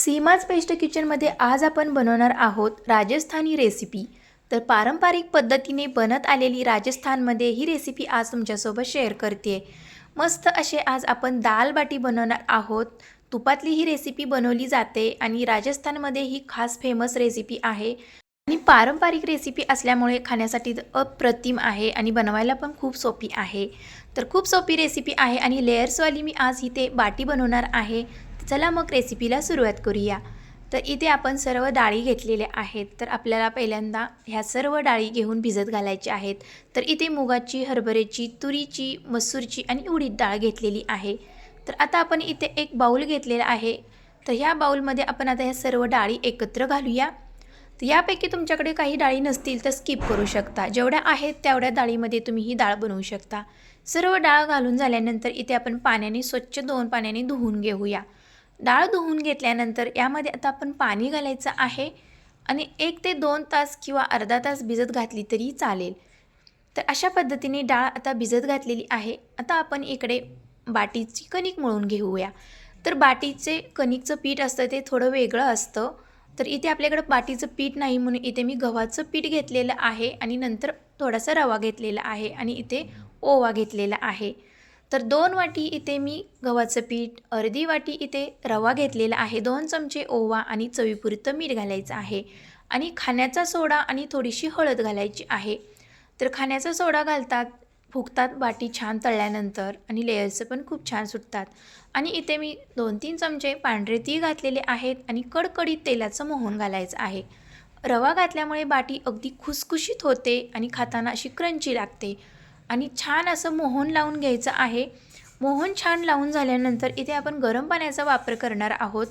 Seema's paste किचनमध्ये आज आपण बनवणार आहोत राजस्थानी रेसिपी तर पारंपरिक पद्धतीने बनत आलेली राजस्थानमध्ये ही रेसिपी आज तुमच्यासोबत शेअर करते. मस्त असे आज आपण दाल बाटी बनवणार आहोत. तुपातली ही रेसिपी बनवली जाते आणि राजस्थानमध्ये ही खास फेमस रेसिपी आहे. आणि पारंपरिक रेसिपी असल्यामुळे खाण्यासाठी अप्रतिम आहे आणि बनवायला पण खूप सोपी आहे. तर खूप सोपी रेसिपी आहे आणि लेयर्सवाली मी आज इथे बाटी बनवणार आहे. चला मग रेसिपीला सुरुवात करूया. तर इथे आपण सर्व डाळी घेतलेल्या आहेत. तर आपल्याला पहिल्यांदा ह्या सर्व डाळी घेऊन भिजत घालायच्या आहेत. तर इथे मुगाची हरभऱ्याची तुरीची मसूरची आणि उडीद डाळ घेतलेली आहे. तर आता आपण इथे एक बाऊल घेतलेला आहे. तर ह्या बाऊलमध्ये आपण आता ह्या सर्व डाळी एकत्र घालूया. तर यापैकी तुमच्याकडे काही डाळी नसतील तर स्किप करू शकता. जेवढ्या आहेत तेवढ्या डाळीमध्ये तुम्ही ही डाळ बनवू शकता. सर्व डाळ घालून झाल्यानंतर इथे आपण पाण्याने स्वच्छ दोन पाण्याने धुवून घेऊया. डाळ धुवून घेतल्यानंतर यामध्ये आता आपण पाणी घालायचं आहे आणि एक ते दोन तास किंवा अर्धा तास भिजत घातली तरी चालेल. तर अशा पद्धतीने डाळ आता भिजत घातलेली आहे. आता आपण इकडे बाटीची कणिक मळून घेऊया. तर बाटीचे कणिकचं पीठ असतं ते थोडं वेगळं असतं. तर इथे आपल्याकडं बाटीचं पीठ नाही म्हणून इथे मी गव्हाचं पीठ घेतलेलं आहे आणि नंतर थोडासा रवा घेतलेला आहे आणि इथे ओवा घेतलेला आहे. तर दोन वाटी इथे मी गव्हाचं पीठ अर्धी वाटी इथे रवा घेतलेला आहे. दोन चमचे ओवा आणि चवीपुरतं मीठ घालायचं आहे. आणि खाण्याचा सोडा आणि थोडीशी हळद घालायची आहे. तर खाण्याचा सोडा घालतात फुगतात बाटी छान तळल्यानंतर आणि लेयर्स पण खूप छान सुटतात. आणि इथे मी दोन तीन चमचे पांढरे तीळ घातलेले आहेत आणि कडकडीत तेलाचं मोहन घालायचं आहे. रवा घातल्यामुळे बाटी अगदी खुसखुशीत होते आणि खाताना अशी क्रंची लागते. आणि छान असं मोहन लावून घ्यायचं आहे. मोहन छान लावून झाल्यानंतर इथे आपण गरम पाण्याचा वापर करणार आहोत.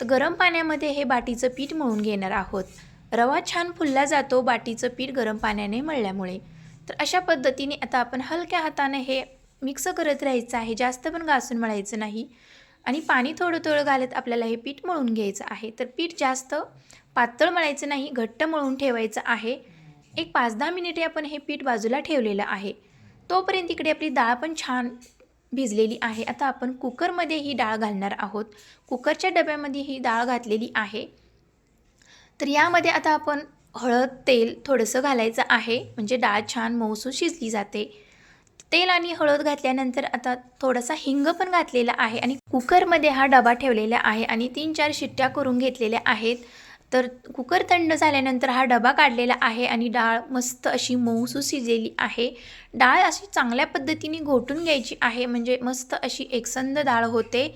तर गरम पाण्यामध्ये हे बाटीचं पीठ मळून घेणार आहोत. रवा छान फुलला जातो बाटीचं पीठ गरम पाण्याने मळल्यामुळे. तर अशा पद्धतीने आता आपण हलक्या हाताने हे मिक्स करत राहायचं आहे. जास्त पण घासून मळायचं नाही. आणि पाणी थोडं थोडं घालत आपल्याला हे पीठ मळून घ्यायचं आहे. तर पीठ जास्त पातळ मळायचं नाही घट्ट मळून ठेवायचं आहे. एक पाच दहा मिनिटे आपण हे पीठ बाजूला ठेवलेलं आहे. तोपर्यंत इकडे आपली डाळ पण छान भिजलेली आहे. आता आपण कुकरमध्ये ही डाळ घालणार आहोत. कुकरच्या डब्यामध्ये ही डाळ घातलेली आहे. तर यामध्ये आता आपण हळद तेल थोडंसं घालायचं आहे. म्हणजे डाळ छान मऊसून शिजली जाते. तेल आणि हळद घातल्यानंतर आता थोडासा हिंग पण घातलेला आहे आणि कुकरमध्ये हा डबा ठेवलेला आहे आणि तीन चार शिट्ट्या करून घेतलेल्या आहेत. तर कुकर थंड झाल्यानंतर हा डबा काढलेला आहे आणि डाळ मस्त अशी मऊसू शिजलेली आहे. डाळ अशी चांगल्या पद्धतीने घोटून घ्यायची आहे म्हणजे मस्त अशी एकसंद डाळ होते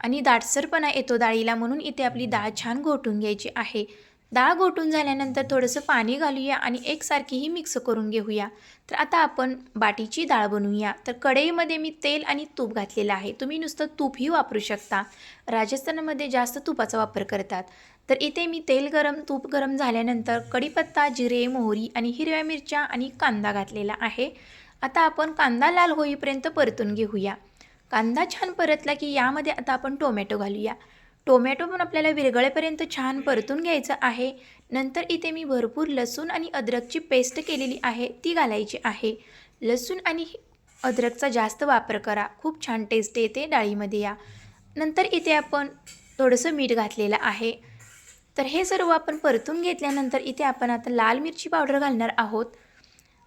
आणि दाटसरपणा येतो डाळीला म्हणून इथे आपली डाळ छान घोटून घ्यायची आहे. डाळ गोटून झाल्यानंतर थोडंसं पाणी घालूया आणि एकसारखीही मिक्स करून घेऊया. तर आता आपण बाटीची डाळ बनवूया. तर कढईमध्ये मी तेल आणि तूप घातलेलं आहे. तुम्ही नुसतं तूपही वापरू शकता. राजस्थानामध्ये जास्त तुपाचा वापर करतात. तर इथे मी तेल गरम तूप गरम झाल्यानंतर कढीपत्ता जिरे मोहरी आणि हिरव्या मिरच्या आणि कांदा घातलेला आहे. आता आपण कांदा लाल होईपर्यंत परतून घेऊया. कांदा छान परतला की यामध्ये आता आपण टोमॅटो घालूया. टोमॅटो पण आपल्याला विरगळेपर्यंत छान परतून घ्यायचं आहे. नंतर इथे मी भरपूर लसूण आणि अद्रकची पेस्ट केलेली आहे ती घालायची आहे. लसूण आणि अद्रकचा जास्त वापर करा खूप छान टेस्ट येते डाळीमध्ये या. नंतर इथे आपण थोडंसं मीठ घातलेलं आहे. तर हे सर्व आपण परतून घेतल्यानंतर इथे आपण आता लाल मिरची पावडर घालणार आहोत.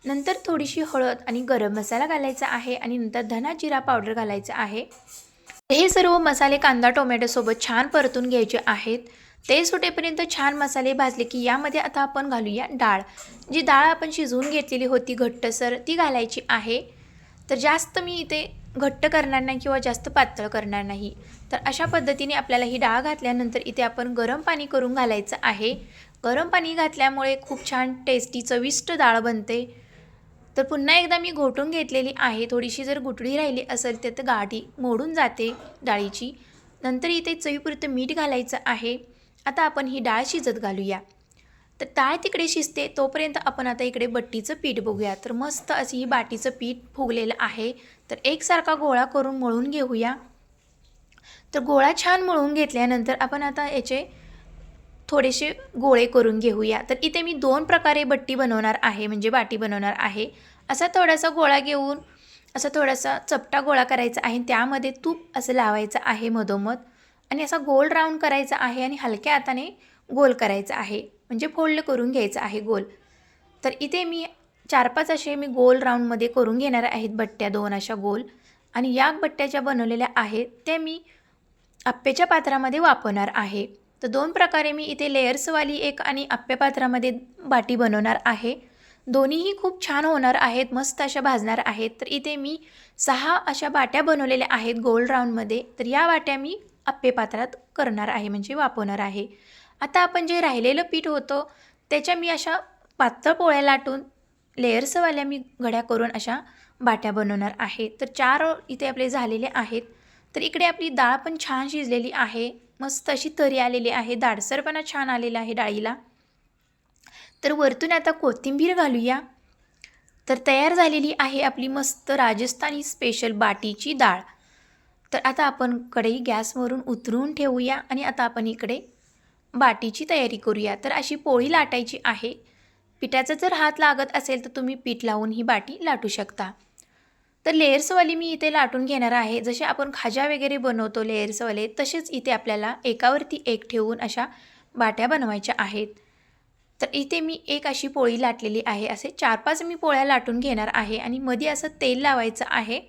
नंतर थोडीशी हळद आणि गरम मसाला घालायचा आहे आणि नंतर धना जिरा पावडर घालायचं आहे. हे सर्व मसाले कांदा टोमॅटोसोबत छान परतून घ्यायचे आहेत. ते सुटेपर्यंत छान मसाले भाजले की यामध्ये आता आपण घालूया डाळ. जी डाळ आपण शिजवून घेतलेली होती घट्टसर ती घालायची आहे. तर जास्त मी इथे घट्ट करणार नाही किंवा जास्त पातळ करणार नाही. तर अशा पद्धतीने आपल्याला ही डाळ घातल्यानंतर इथे आपण गरम पाणी करून घालायचं आहे. गरम पाणी घातल्यामुळे खूप छान टेस्टी चविष्ट डाळ बनते. तर पुन्हा एकदा मी घोटून घेतलेली आहे. थोडीशी जर गुटळी राहिली असेल तर गाठी मोडून जाते डाळीची. नंतर इथे चवीपुरतं मीठ घालायचं आहे. आता आपण ही डाळ शिजत घालूया. तर डाळ तिकडे शिजते तोपर्यंत आपण आता इकडे बट्टीचं पीठ बघूया. तर मस्त अशी ही बाटीचं पीठ फुगलेलं आहे. तर एकसारखा गोळा करून मळून घेऊया. तर गोळा छान मळून घेतल्यानंतर आपण आता याचे थोडेसे गोळे करून घेऊया. तर इथे मी दोन प्रकारे बट्टी बनवणार आहे म्हणजे बाटी बनवणार आहे. असा थोडासा गोळा घेऊन असा थोडासा चपटा गोळा करायचा आहे. त्यामध्ये तूप असं लावायचं आहे मधोमध आणि असा गोल राऊंड करायचा आहे आणि हलक्या हाताने गोल करायचा आहे. म्हणजे फोल्ड करून घ्यायचं आहे गोल. तर इथे मी चार पाच असे मी गोल राऊंडमध्ये करून घेणार आहेत बट्ट्या दोन अशा गोल. आणि या बट्ट्या ज्या बनवलेल्या आहेत त्या मी आप्पेच्या पात्रामध्ये वापरणार आहे. तर दोन प्रकारे मी इथे लेयर्सवाली एक आणि आप्पे पात्रामध्ये बाटी बनवणार आहे. दोन्हीही खूप छान होणार आहेत मस्त अशा भाजणार आहेत. तर इथे मी सहा अशा बाट्या बनवलेल्या आहेत गोल राऊंडमध्ये तर या बाट्या मी आप्पे पात्रात करणार आहे म्हणजे वापरणार आहे. आता आपण जे राहिलेलं पीठ होतं त्याच्या मी अशा पातळ पोळ्या लाटून लेयर्सवाल्या मी घड्या करून अशा बाट्या बनवणार आहे. तर चार इथे आपले झालेले आहेत. तर इकडे आपली डाळ पण छान शिजलेली आहे. मस्त अशी तरी आलेली आहे. दाडसरपणा छान आलेला आहे डाळीला. तर वरतून आता कोथिंबीर घालूया. तर तयार झालेली आहे आपली मस्त राजस्थानी स्पेशल बाटीची डाळ. तर आता आपण कढई गॅसवरून उतरून ठेवूया आणि आता आपण इकडे बाटीची तयारी करूया. तर अशी पोळी लाटायची आहे. पिठाचा जर हात लागत असेल तर तुम्ही पीठ लावून ही बाटी लाटू शकता. तर लेयर्सवाली मी इथे लाटून घेणार आहे. जसे आपण खाजा वगैरे बनवतो लेयर्सवाले तसेच इथे आपल्याला एकावरती एक ठेवून अशा बाट्या बनवायच्या आहेत. तर इथे मी एक अशी पोळी लाटलेली आहे. असे चार पाच मी पोळ्या लाटून घेणार आहे आणि मध्ये असं तेल लावायचं आहे.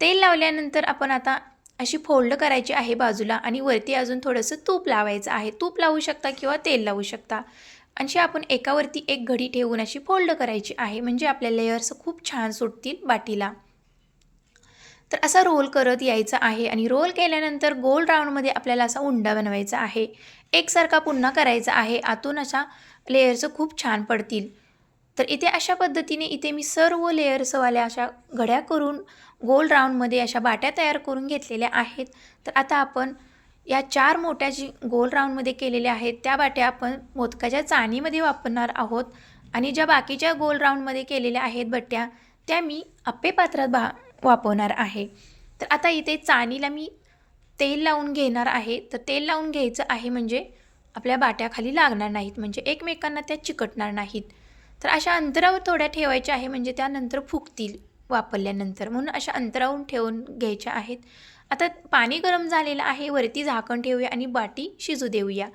तेल लावल्यानंतर आपण आता अशी फोल्ड करायची आहे बाजूला आणि वरती अजून थोडंसं तूप लावायचं आहे. तूप लावू शकता किंवा तेल लावू शकता. अशी आपण एकावरती एक घडी ठेवून अशी फोल्ड करायची आहे. म्हणजे आपल्या लेयर्स खूप छान सुटतील बाटीला तर असा रोल करत यायचा आहे आणि रोल केल्यानंतर गोल राऊंडमध्ये आपल्याला असा उंडा बनवायचा आहे. एकसारखा पुन्हा करायचा आहे. आतून अशा लेयर्स खूप छान पडतील. तर इथे अशा पद्धतीने इथे मी सर्व लेयर्सवाल्या अशा घड्या करून गोल राऊंडमध्ये अशा बाट्या तयार करून घेतलेल्या आहेत. तर आता आपण या चार मोठ्या जी गोल राऊंडमध्ये केलेल्या आहेत त्या बाट्या आपण मोदकाच्या चाणीमध्ये वापरणार आहोत. आणि ज्या बाकीच्या गोल राऊंडमध्ये केलेल्या आहेत बट्ट्या त्या मी आप्पे पात्रात भा वापरणार आहे. तर आता इथे चाणीला मी तेल लावून घेणार आहे. तर तेल लावून घ्यायचं आहे म्हणजे आपल्या बाट्याखाली लागणार नाहीत. म्हणजे एकमेकांना त्या चिकटणार नाहीत. तर अशा अंतरावर थोड्या ठेवायच्या आहे म्हणजे त्यानंतर फुगतील वापरल्यानंतर. म्हणून अशा अंतरावरून ठेवून घ्यायच्या आहेत. आता पाणी गरम झालेलं आहे. वरती झाकण ठेवूया आणि बाटी शिजू देऊया.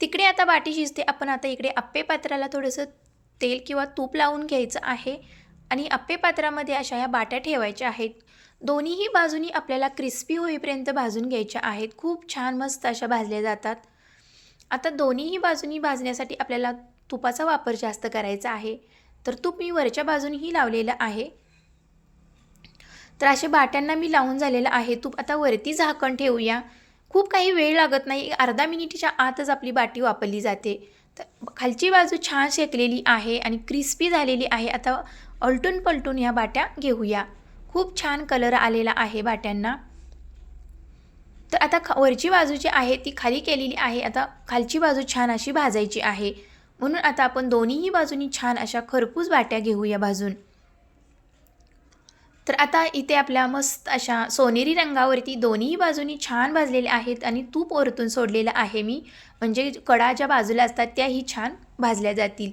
तिकडे आता बाटी शिजते. आपण आता इकडे आप्पे पात्राला थोडंसं तेल किंवा तूप लावून घ्यायचं आहे. आणि आप्पे पात्रामध्ये अशा ह्या बाट्या ठेवायच्या आहेत. दोन्हीही बाजूनी आपल्याला क्रिस्पी होईपर्यंत भाजून घ्यायच्या आहेत. खूप छान मस्त अशा भाजल्या जातात. आता दोन्हीही बाजूनी भाजण्यासाठी आपल्याला तुपाचा वापर जास्त करायचा आहे. तर तूप मी वरच्या बाजूनही लावलेलं आहे. तर अशा बाट्यांना मी लावून झालेलं आहे. तूप आता वरती झाकण ठेवूया. खूप काही वेळ लागत नाही. अर्धा मिनिटीच्या आतच आपली बाटी वापरली जाते. तर खालची बाजू छान शेकलेली आहे आणि क्रिस्पी झालेली आहे. आता अलटून पलटून ह्या बाट्या घेऊया. खूप छान कलर आलेला आहे बाट्यांना. तर आता ख वरची बाजू जी आहे ती खाली केलेली आहे. आता खालची बाजू छान अशी भाजायची आहे. म्हणून आता आपण दोन्हीही बाजूनी छान अशा खरपूस बाट्या घेऊया भाजून. तर आता इथे आपल्या मस्त अशा सोनेरी रंगावरती दोन्ही बाजूनी छान भाजलेल्या आहेत आणि तूप ओरतून सोडलेलं आहे मी. म्हणजे कडा ज्या बाजूला असतात त्याही छान भाजल्या जातील.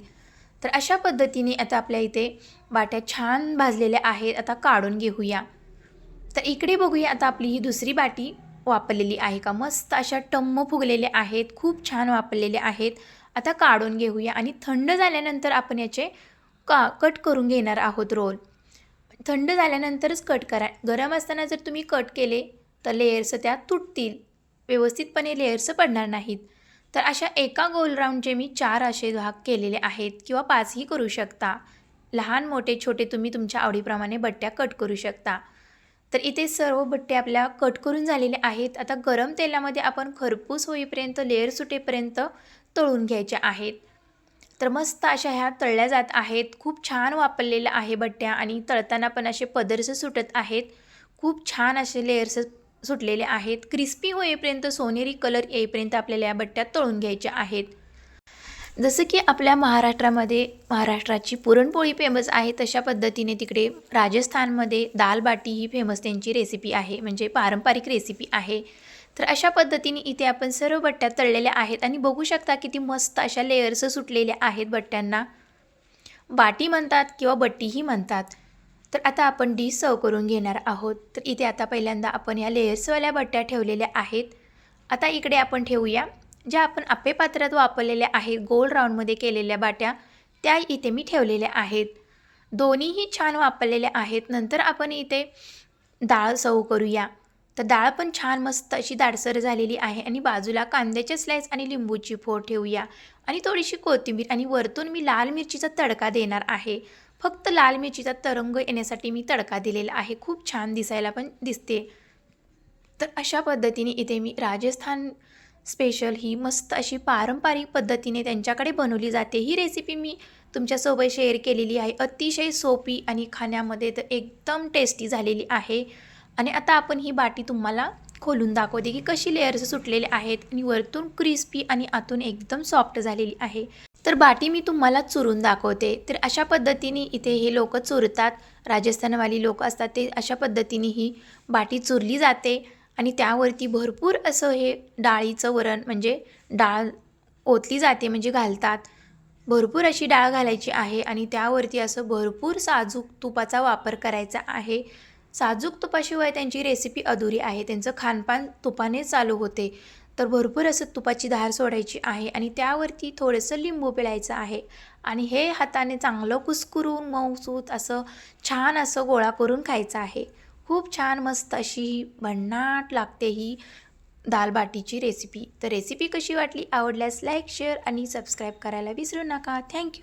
तर अशा पद्धतीने आता आपल्या इथे बाट्या छान भाजलेल्या आहेत. आता काढून घेऊया. तर इकडे बघूया आता आपली ही दुसरी बाटी वापरलेली आहे का? मस्त अशा टम्म फुगलेल्या आहेत. खूप छान वापरलेल्या आहेत. आता काढून घेऊया आणि थंड झाल्यानंतर आपण याचे का कट करून घेणार आहोत रोल. थंड झाल्यानंतरच कट करा. गरम असताना जर तुम्ही कट केले तर लेयर्स त्या तुटतील. व्यवस्थितपणे लेयर्स पडणार नाहीत. तर अशा एका गोल राऊंडचे मी चार असे भाग केलेले आहेत किंवा पाचही करू शकता. लहान मोठे छोटे तुम्ही तुमच्या आवडीप्रमाणे बट्ट्या कट करू शकता. तर इथे सर्व बट्टे आपल्या कट करून झालेले आहेत. आता गरम तेलामध्ये आपण खरपूस होईपर्यंत लेअर सुटेपर्यंत तळून घ्यायच्या आहेत. तर मस्त अशा ह्या तळल्या जात आहेत. खूप छान वापरलेल्या आहे बट्ट्या आणि तळताना पण असे पदर्स सुटत आहेत. खूप छान असे लेअर्स सुटलेले आहेत. क्रिस्पी होईपर्यंत सोनेरी कलर येईपर्यंत आपल्याला या बट्ट्या तळून घ्यायच्या आहेत. जसं की आपल्या महाराष्ट्रामध्ये महाराष्ट्राची पुरणपोळी फेमस आहे तशा पद्धतीने तिकडे राजस्थानमध्ये दाल बाटी ही फेमस त्यांची रेसिपी आहे म्हणजे पारंपरिक रेसिपी आहे. तर अशा पद्धतीने इथे आपण सर्व बट्ट्या तळलेल्या आहेत आणि बघू शकता किती मस्त अशा लेयर्स सुटलेल्या आहेत बट्ट्यांना. बाटी म्हणतात किंवा बट्टीही म्हणतात. तर आता आपण डिश सर्व करून घेणार आहोत. तर इथे आता पहिल्यांदा आपण या लेयर्सवाल्या बट्ट्या ठेवलेल्या आहेत. आता इकडे आपण ठेवूया. ज्या आपण आप्पे पात्रात वापरलेल्या आहे गोल राऊंडमध्ये केलेल्या बाट्या त्या इथे मी ठेवलेल्या आहेत. दोन्हीही छान वापरलेल्या आहेत. नंतर आपण इथे डाळ सव करूया. तर डाळ पण छान मस्त अशी दाडसर झालेली आहे आणि बाजूला कांद्याचे स्लाइस आणि लिंबूची फोड ठेवूया. आणि थोडीशी कोथिंबीर आणि वरतून मी लाल मिरचीचा तडका देणार आहे. फक्त लाल मिरचीचा तरंग येण्यासाठी मी तडका दिलेला आहे. खूप छान दिसायला पण दिसते. तर अशा पद्धतीने इथे मी राजस्थान स्पेशल ही मस्त अशी पारंपरिक पद्धतीने त्यांच्याकडे बनवली जाते. ही रेसिपी मी तुमच्यासोबत शेअर केलेली आहे. अतिशय सोपी आणि खाण्यामध्ये तर एकदम टेस्टी झालेली आहे. आणि आता आपण ही बाटी तुम्हाला खोलून दाखवते की कशी लेअर्स सुटलेले आहेत आणि वरतून क्रिस्पी आणि आतून एकदम सॉफ्ट झालेली आहे. तर बाटी मी तुम्हाला चुरून दाखवते. तर अशा पद्धतीने इथे हे लोक चुरतात. राजस्थानवाली लोक असतात ते अशा पद्धतीने ही बाटी चुरली जाते आणि त्यावरती भरपूर असं हे डाळीचं वरण म्हणजे डाळ ओतली जाते म्हणजे घालतात. भरपूर अशी डाळ घालायची आहे आणि त्यावरती असं भरपूर साजूक तुपाचा वापर करायचा आहे. साजूक तुपाशिवाय त्यांची रेसिपी अधुरी आहे. त्यांचं खानपान तुपाने चालू होते. तर भरपूर असं तुपाची धार सोडायची आहे आणि त्यावरती थोडंसं लिंबू पिळायचं आहे. आणि हे हाताने चांगलं कुसकुरून मऊसूत असं छान असं गोळा करून खायचं आहे. खूप छान मस्त अशी ही भन्नाट लागते ही दाल बाटीची रेसिपी तर रेसिपी कशी वाटली आवडल्यास लाईक शेअर आणि सबस्क्राईब करायला विसरू नका. थँक्यू